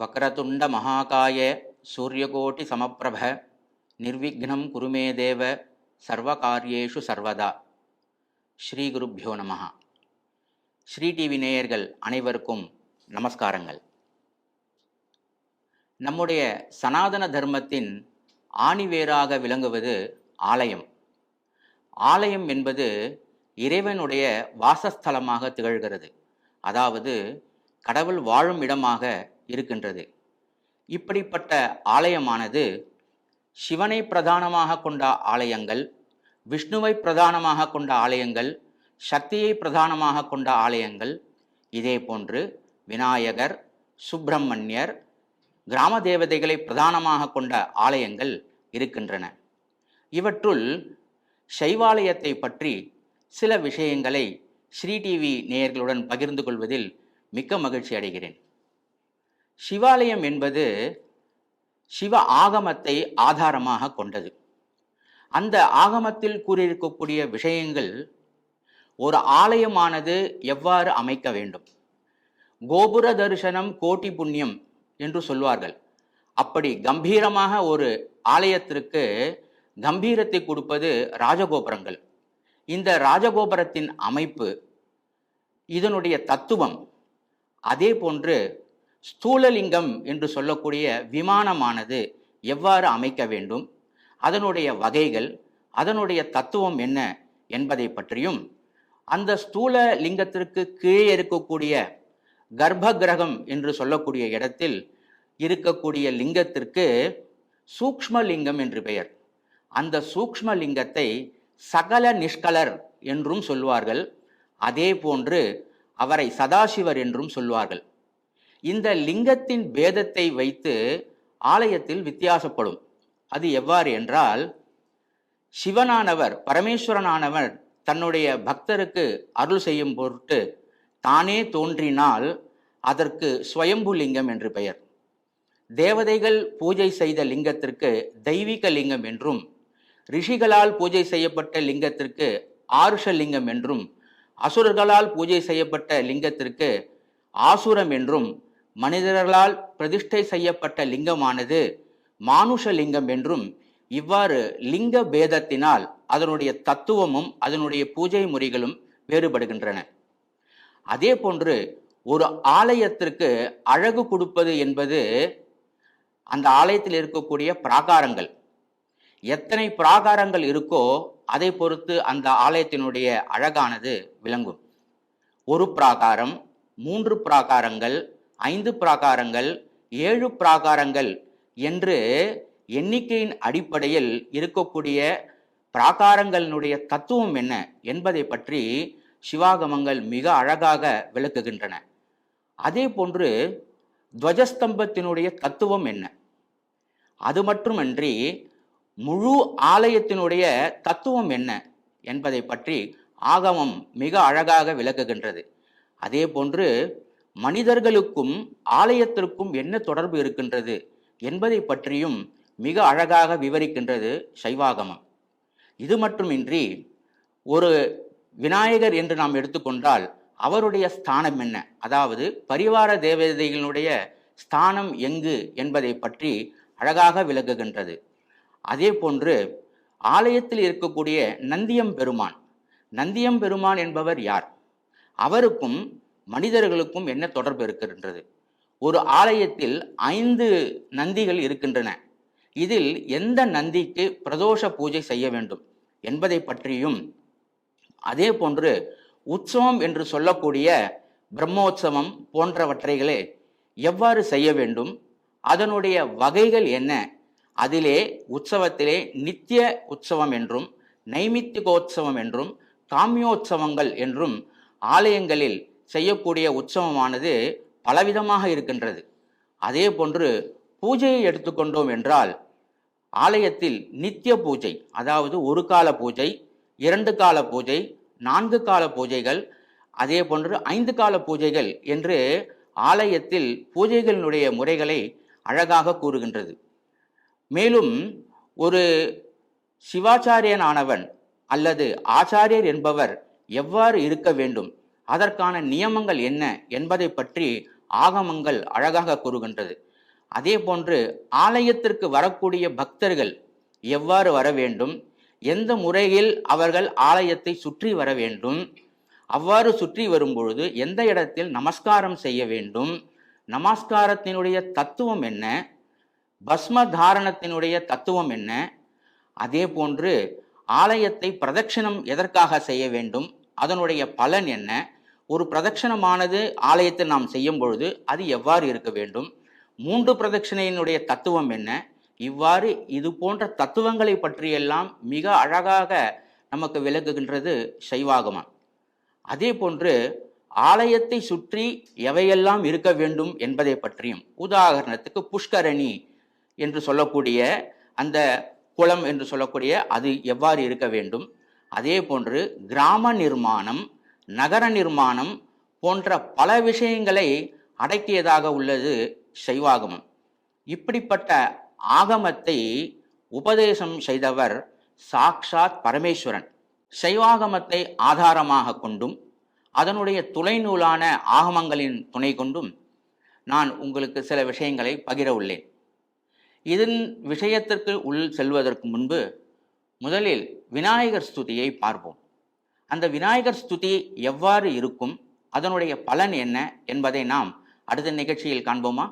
வக்ரதுண்ட மகாகாய சூரியகோட்டி சமப்பிரப நிர்விக்னம் குருமே தேவ சர்வகாரியேஷு சர்வதா. ஸ்ரீ குருப்பியோ நம ஸ்ரீ டிவி நேயர்கள் அனைவருக்கும் நமஸ்காரங்கள். நம்முடைய சனாதன தர்மத்தின் ஆணிவேராக விளங்குவது ஆலயம். ஆலயம் என்பது இறைவனுடைய வாசஸ்தலமாக திகழ்கிறது. அதாவது கடவுள் வாழும் இடமாக இருக்கின்றது. இப்படிப்பட்ட ஆலயமானது சிவனை பிரதானமாக கொண்ட ஆலயங்கள் விஷ்ணுவை பிரதானமாக கொண்ட ஆலயங்கள் சக்தியை பிரதானமாக கொண்ட ஆலயங்கள் இதே போன்று விநாயகர் சுப்பிரமணியர் கிராம தேவதைகளை பிரதானமாக கொண்ட ஆலயங்கள் இருக்கின்றன. இவற்றுள் சைவாலயத்தை பற்றி சில விஷயங்களை ஸ்ரீ டிவி நேயர்களுடன் பகிர்ந்து கொள்வதில் மிக்க மகிழ்ச்சி அடைகிறேன். சிவாலயம் என்பது சிவ ஆகமத்தை ஆதாரமாக கொண்டது. அந்த ஆகமத்தில் கூறியிருக்கக்கூடிய விஷயங்கள் ஒரு ஆலயமானது எவ்வாறு அமைக்க வேண்டும்? கோபுர தரிசனம் கோட்டி புண்ணியம் என்று சொல்வார்கள். அப்படி கம்பீரமாக ஒரு ஆலயத்திற்கு கம்பீரத்தை கொடுப்பது ராஜகோபுரங்கள். இந்த ராஜகோபுரத்தின் அமைப்பு இதனுடைய தத்துவம் அதே போன்று ஸ்தூலலிங்கம் என்று சொல்லக்கூடிய விமானமானது எவ்வாறு அமைக்க வேண்டும்? அதனுடைய வகைகள் அதனுடைய தத்துவம் என்ன என்பதை பற்றியும் அந்த ஸ்தூல லிங்கத்திற்கு கீழே இருக்கக்கூடிய கர்ப்ப கிரகம் என்று சொல்லக்கூடிய இடத்தில் இருக்கக்கூடிய லிங்கத்திற்கு சூக்ம லிங்கம் என்று பெயர். அந்த சூக்ம லிங்கத்தை சகல நிஷ்கலர் என்றும் சொல்வார்கள். அதே போன்று அவரை சதாசிவர் என்றும் சொல்வார்கள். இந்த லிங்கத்தின் பேதத்தை வைத்து ஆலயத்தில் வித்தியாசப்படும். அது எவ்வாறு என்றால் சிவனானவர் பரமேஸ்வரனானவர் தன்னுடைய பக்தருக்கு அருள் செய்யும் பொருட்டு தானே தோன்றினால் அதற்கு ஸ்வயம்பு லிங்கம் என்று பெயர். தேவதைகள் பூஜை செய்த லிங்கத்திற்கு தெய்வீக லிங்கம் என்றும் ரிஷிகளால் பூஜை செய்யப்பட்ட லிங்கத்திற்கு ஆருஷ லிங்கம் என்றும் அசுரர்களால் பூஜை செய்யப்பட்ட லிங்கத்திற்கு ஆசுரம் என்றும் மனிதர்களால் பிரதிஷ்டை செய்யப்பட்ட லிங்கமானது மானுஷ லிங்கம் என்றும் இவ்வாறு லிங்க பேதத்தினால் அதனுடைய தத்துவமும் அதனுடைய பூஜை முறைகளும் வேறுபடுகின்றன. அதே போன்று ஒரு ஆலயத்திற்கு அழகு கொடுப்பது என்பது அந்த ஆலயத்தில் இருக்கக்கூடிய பிராகாரங்கள். எத்தனை பிராகாரங்கள் இருக்கோ அதை பொறுத்து அந்த ஆலயத்தினுடைய அழகானது விளங்கும். ஒரு பிராகாரம் மூன்று பிராகாரங்கள் ஐந்து பிராகாரங்கள் ஏழு பிராகாரங்கள் என்று எண்ணிக்கையின் அடிப்படையில் இருக்கக்கூடிய பிராகாரங்களினுடைய தத்துவம் என்ன என்பதை பற்றி சிவாகமங்கள் மிக அழகாக விளக்குகின்றன. அதே போன்று துவஜஸ்தம்பத்தினுடைய தத்துவம் என்ன? அது மட்டுமன்றி முழு ஆலயத்தினுடைய தத்துவம் என்ன என்பதை பற்றி ஆகமம் மிக அழகாக விளக்குகின்றது. அதே போன்று மனிதர்களுக்கும் ஆலயத்திற்கும் என்ன தொடர்பு இருக்கின்றது என்பதை பற்றியும் மிக அழகாக விவரிக்கின்றது சைவாகமம். இது மட்டுமின்றி ஒரு விநாயகர் என்று நாம் எடுத்துக்கொண்டால் அவருடைய ஸ்தானம் என்ன? அதாவது பரிவார தேவதைகளுடைய ஸ்தானம் எங்கு என்பதை பற்றி அழகாக விளக்குகின்றது. அதே போன்று ஆலயத்தில் இருக்கக்கூடிய நந்தியம் பெருமான் நந்தியம் பெருமான் என்பவர் யார்? அவருக்கும் மனிதர்களுக்கும் என்ன தொடர்பு இருக்கின்றது? ஒரு ஆலயத்தில் ஐந்து நந்திகள் இருக்கின்றன. இதில் எந்த நந்திக்கு பிரதோஷ பூஜை செய்ய வேண்டும் என்பதை பற்றியும் அதே போன்று உற்சவம் என்று சொல்லக்கூடிய பிரம்மோற்சவம் போன்றவற்றைகளே எவ்வாறு செய்ய வேண்டும்? அதனுடைய வகைகள் என்ன? அதிலே உற்சவத்திலே நித்திய உற்சவம் என்றும் நைமித்திகோற்சவம் என்றும் காமியோற்சவங்கள் என்றும் ஆலயங்களில் செய்யக்கூடிய உற்சவமானது பலவிதமாக இருக்கின்றது. அதே போன்று பூஜையை எடுத்துக்கொண்டோம் என்றால் ஆலயத்தில் நித்திய பூஜை அதாவது ஒரு கால பூஜை இரண்டு கால பூஜை நான்கு கால பூஜைகள் அதே போன்று ஐந்து கால பூஜைகள் என்று ஆலயத்தில் பூஜைகளினுடைய முறைகளை அழகாக கூறுகின்றது. மேலும் ஒரு சிவாச்சாரியனானவன் அல்லது ஆச்சாரியர் என்பவர் எவ்வாறு இருக்க வேண்டும்? அதற்கான நியமங்கள் என்ன என்பதை பற்றி ஆகமங்கள் அழகாக கூறுகின்றது. அதே போன்று ஆலயத்திற்கு வரக்கூடிய பக்தர்கள் எவ்வாறு வர வேண்டும்? எந்த முறையில் அவர்கள் ஆலயத்தை சுற்றி வர வேண்டும்? அவ்வாறு சுற்றி வரும்பொழுது எந்த இடத்தில் நமஸ்காரம் செய்ய வேண்டும்? நமஸ்காரத்தினுடைய தத்துவம் என்ன? பஸ்ம தாரணத்தினுடைய தத்துவம் என்ன? அதே போன்று ஆலயத்தை பிரதட்சணம் எதற்காக செய்ய வேண்டும்? அதனுடைய பலன் என்ன? ஒரு பிரதட்சணமானது ஆலயத்தை நாம் செய்யும் பொழுது அது எவ்வாறு இருக்க வேண்டும்? மூன்று பிரதட்சணையினுடைய தத்துவம் என்ன? இவ்வாறு இது போன்ற தத்துவங்களை பற்றியெல்லாம் மிக அழகாக நமக்கு விளக்குகின்றது சைவாகமம். அதே போன்று ஆலயத்தை சுற்றி எவையெல்லாம் இருக்க வேண்டும் என்பதை பற்றியும் உதாரணத்துக்கு புஷ்கரணி என்று சொல்லக்கூடிய அந்த குளம் என்று சொல்லக்கூடிய அது எவ்வாறு இருக்க வேண்டும்? அதே போன்று கிராம நிர்மாணம் நகர நிர்மாணம் போன்ற பல விஷயங்களை அடக்கியதாக உள்ளது சைவாகமம் இப்படிப்பட்ட ஆகமத்தை உபதேசம் செய்தவர் சாக்ஷாத் பரமேஸ்வரன். சைவாகமத்தை ஆதாரமாக கொண்டும் அதனுடைய துணைநூலான ஆகமங்களின் துணை கொண்டும் நான் உங்களுக்கு சில விஷயங்களை பகிர உள்ளேன். இதன் விஷயத்திற்கு உள் செல்வதற்கு முன்பு முதலில் விநாயகர் ஸ்துதியை பார்ப்போம். அந்த விநாயகர் ஸ்துதி எவ்வாறு இருக்கும்? அதனுடைய பலன் என்ன என்பதை நாம் அடுத்த நிகழ்ச்சியில் காண்போமா?